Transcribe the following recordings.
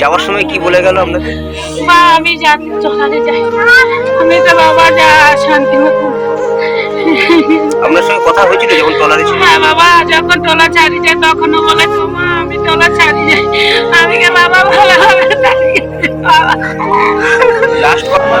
যাওয়ার সময় কি বলে গেল আপনাদের মা আমি যাতে চলাতে যাই। আমি তো বাবা যা শান্তি মতো। আপনার সঙ্গে কথা হয়েছিল যখন ট্রলারে ছিল হ্যাঁ বাবা যখন টলা ছাড়ি যায় তখনও বলে তো মা আমি টলা ছাড়ি যাই। আমি কে বাবা ভালো হবে লাস্ট সবাই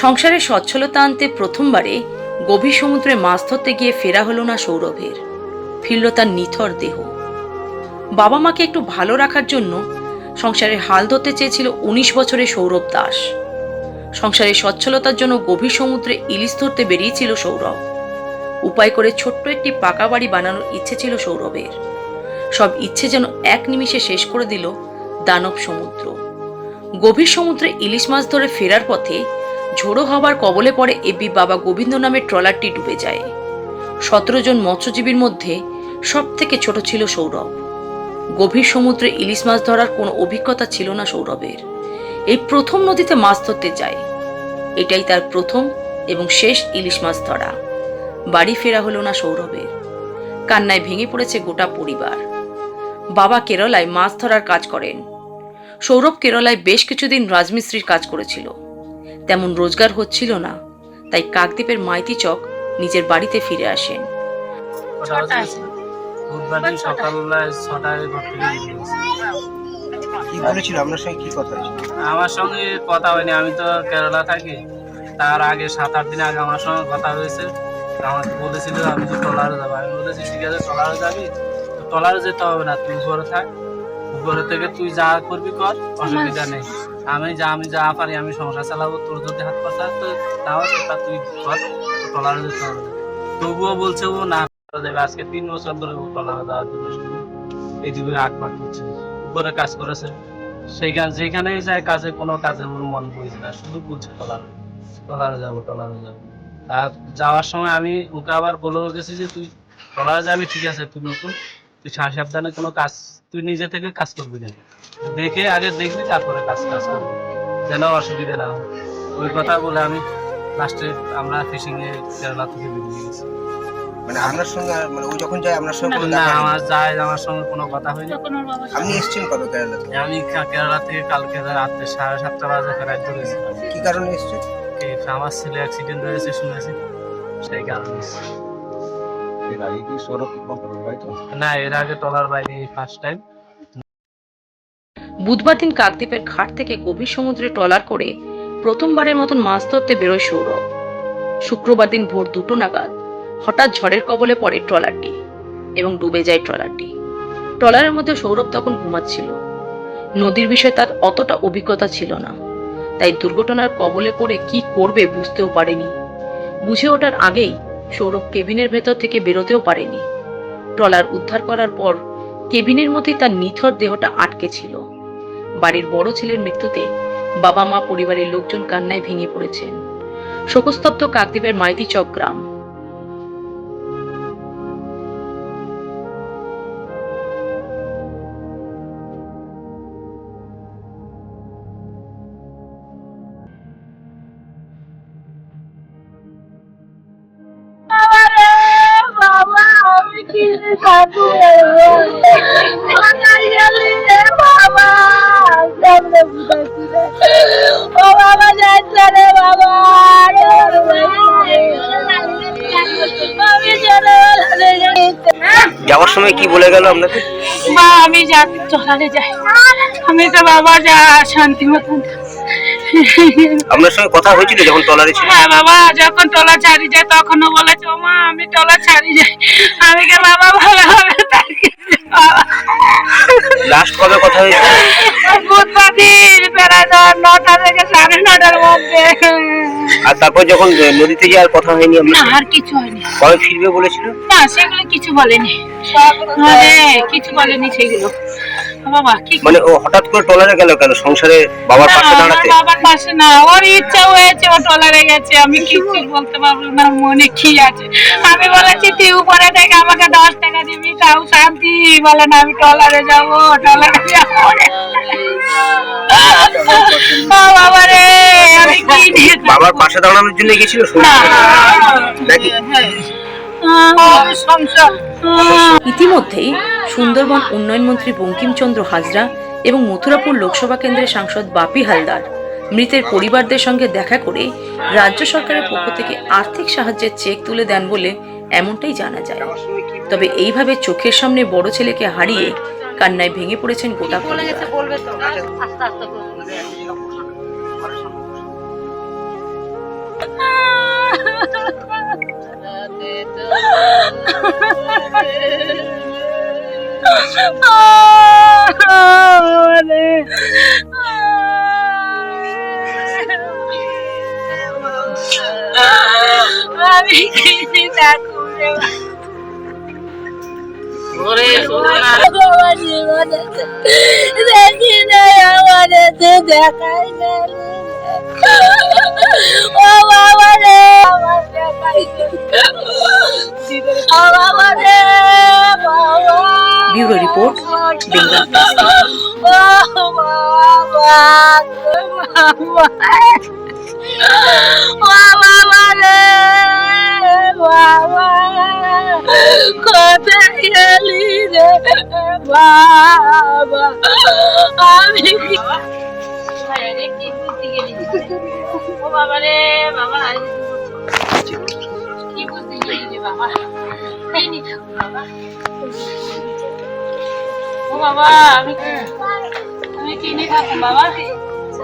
সংসারে সচ্ছলতা আনতে প্রথমবারে গভীর সমুদ্রে মাছ ধরতে গিয়ে ফেরা হলো না সৌরভের। ফিরল তার নিথর দেহ। বাবা মাকে একটু ভালো রাখার জন্য সংসারের হাল ধরতে চেয়েছিল উনিশ বছরের সৌরভ দাস। সংসারের সচ্ছলতার জন্য গভীর সমুদ্রে ইলিশ ধরতে বেরিয়েছিল সৌরভ। উপায় করে ছোট্ট একটি পাকা বাড়ি বানানোর ইচ্ছে ছিল সৌরভের। সব ইচ্ছে যেন এক নিমিষে শেষ করে দিল দানব সমুদ্র। গভীর সমুদ্রে ইলিশ মাছ ধরে ফেরার পথে ঝোড়ো হওয়ার কবলে পড়ে এবি বাবা গোবিন্দ নামের ট্রলারটি ডুবে যায়। সতেরো জন মৎস্যজীবীর মধ্যে সব থেকে ছোট ছিল সৌরভ। গভীর সমুদ্রে ইলিশ মাছ ধরার কোনো অভিজ্ঞতা ছিল না সৌরভের। এই প্রথম নদীতে মাছ ধরতে যায়। এটাই তার প্রথম এবং শেষ ইলিশ মাছ ধরা। বাড়ি ফেরা হলো না সৌরভের। কান্নায় ভেঙে পড়েছে গোটা পরিবার। বাবা কেরলায় মাছ ধরার কাজ করেন। সৌরভ কেরলায় বেশ কিছুদিন রাজমিস্ত্রির কাজ করেছিল। তেমন রোজগার হচ্ছিল না তাই কাকদ্বীপের মাইতি চক নিজের বাড়িতে ফিরে আসেন বুধবার দিন সকালবেলায় ছটায় ঘর। কি বলেছিল? আপনার সঙ্গে কি কথা আমার সঙ্গে কথা হয়নি আমি তো কেরালা থাকি। তার আগে সাত আট দিন আগে আমার সঙ্গে কথা হয়েছে। আমাকে বলেছিল আমি তো ট্রলারে যাব। আমি বলেছি ঠিক আছে ট্রলারে যাবি? তো ট্রলারে যেতে হবে না তুই উপরে থাক। উপরে থেকে তুই যা করবি কর অসুবিধা নেই। আমি যা আমি যা পারি, আমি সংসার চালাবো, তোর যদি হাত পাতা তো তাও সেটা তুই কর ট্রলারে যেতে হবে তবুও বলছে ও, না দেবে, আজকে তিন বছর ধরে ও ট্রলারে যাওয়ার জন্য শুধু এইদিকে আট মাস করছে, উপরে কাজ করেছে। সেইখানে যেখানেই যায় কাজে, কোনো কাজে ওর মন বইছে না, শুধু বলছে টলারে টলারে যাব টলারে যাব আর যাওয়ার সময় আমি ওকে আবার বলে গেছি যে, তুই টলারে যাবি, ঠিক আছে, তুই নতুন তুই সার সাবধানে কোনো কাজ তুই নিজে থেকে কাজ করবি না দেখে আগে দেখবি তারপরে কাজ কাজ করবি। যেন অসুবিধা না ওই কথা বলে আমি লাস্টে আমরা ফিশিং এ কেরালা থেকে বেরিয়ে গেছি। মানে আপনার সঙ্গে মানে ও যখন যায় আপনার সঙ্গে না আমার যায় আমার সঙ্গে কোনো কথা হয়নি। আপনি এসেছেন কবে কেরালা থেকে? আমি কেরালা থেকে কালকে রাত্রে সাড়ে সাতটা বাজে ফেরাই ধরেছিলাম। কি কারণে এসেছেন? আমার ছেলে অ্যাক্সিডেন্ট হয়েছে শুনেছি। সেই কারণে না এর আগে টলার বাইরে ফার্স্ট টাইম বুধবার দিন কাকদ্বীপের ঘাট থেকে গভীর সমুদ্রে ট্রলার করে প্রথমবারের মতন মাছ ধরতে বেরোয় সৌরভ। শুক্রবার দিন ভোর দুটো নাগাদ হঠাৎ ঝড়ের কবলে পড়ে ট্রলারটি এবং ডুবে যায় ট্রলারটি। ট্রলারের মধ্যে সৌরভ তখন ঘুমাচ্ছিল। নদীর বিষয়ে তার অতটা অভিজ্ঞতা ছিল না। তাই দুর্ঘটনার কবলে পড়ে কি করবে বুঝতেও পারেনি। বুঝে ওঠার আগেই সৌরভ কেবিনের ভেতর থেকে বেরোতেও পারেনি। ট্রলার উদ্ধার করার পর কেবিনের মধ্যে তার নিথর দেহটা আটকে ছিল। বাড়ির বড় ছেলের মৃত্যুতে বাবা মা পরিবারের লোকজন কান্নায় ভেঙে পড়েছেন। শোকস্তব্ধ কাকদ্বীপের মাইতি চক গ্রাম। যাওয়ার সময় কি বলে গেল আপনাকে? মা, আমি যাতে চলালে যাই। আমি তো বাবা যা শান্তি মতন আপনার সঙ্গে কথা হয়েছিল যখন ট্রলারে ছিল? হ্যাঁ বাবা যখন টলা ছাড়ি যায় তখনও বলেছে ও মা আমি টলা ছাড়ি যাই। আমি কে বাবা ভালো হবে। লাস্ট কবে কথা হয়েছিল? বুধবার দিন প্রায় নটা থেকে সাড়ে নটার মধ্যে। আর তারপর যখন নদীতে যাওয়ার কথা হয়নি না আর কিছু হয়নি। কবে ফিরবে বলেছিল? না সেগুলো কিছু বলেনি। মানে কিছু বলেনি সেগুলো। মানে ও হঠাৎ করে ট্রলারে গেল কেন? সংসারে বাবার পাশে দাঁড়াতে? বাবার পাশে না ওর ইচ্ছা হয়েছে ও টলারে গেছে আমি কিছু বলতে পারব না মনে কি আছে? আমি বলেছি তুই উপরে থেকে আমাকে দশ টাকা দিবি তাও শান্তি। বলে না আমি টলারে যাব টলারে যাব। বাবা রে আমি কি বাবার পাশে দাঁড়ানোর জন্য গেছিল। নাকি? আহ, ইতিমধ্যেই সুন্দরবন উন্নয়ন মন্ত্রী বঙ্কিমচন্দ্র হাজরা এবং মথুরাপুর লোকসভা কেন্দ্রের সাংসদ বাপি হালদার মৃতের পরিবারদের সঙ্গে দেখা করে রাজ্য সরকারের পক্ষ থেকে আর্থিক সাহায্যের চেক তুলে দেন বলে এমনটাই জানা যায়। তবে এইভাবে চোখের সামনে বড় ছেলেকে হারিয়ে কান্নায় ভেঙে পড়েছেন গোটা পরিবার। আমি কি থাকব ওরে জীবনে দেখি নাই আমাদের দেখাই গেল ও বাবা রে বাবা রে ব্যুরো রিপোর্ট বাবা রে বাবা কোথায় বাবা আমি ও বাবা রে বাবা কি বুঝতে গেলি বাবা? এই বাবা। ও বাবা আমি আমি কিনে খাব বাবা?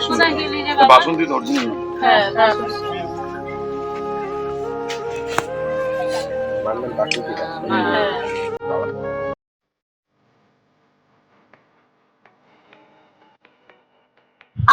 কোথায় গেলি রে বাবা? বাসন্তী দর্শন হ্যাঁ। বাসন্তী।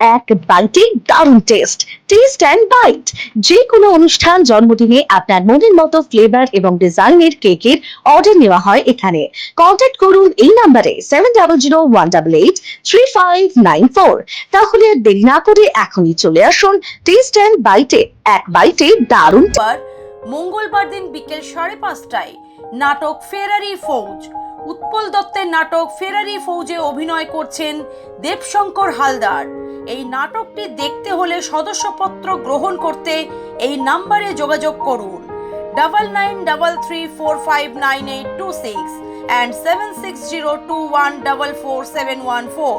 এক বাইটে দারুণ টেস্ট টেস্ট অ্যান্ড বাইট যে কোনো অনুষ্ঠান, জন্মদিনে আপনার মনের মতো ফ্লেভার এবং ডিজাইনের কেকের অর্ডার নেওয়া হয় এখানে। কন্ট্যাক্ট করুন এই নাম্বারে seven double zero one double eight three five nine four তাহলে আর দেরি না করে এখনই চলে আসুন টেস্ট অ্যান্ড বাইটে এক বাইটে দারুণ মঙ্গলবার দিন বিকেল সাড়ে পাঁচটায় নাটক ফেরারি ফৌজ। উৎপল দত্তের নাটক ফেরারি ফৌজে অভিনয় করছেন দেবশঙ্কর হালদার। এই নাটকটি দেখতে হলে সদস্যপত্র গ্রহণ করতে এই নাম্বারে যোগাযোগ করুন। Double nine double three four five nine eight two six and seven six zero two one double four seven one four.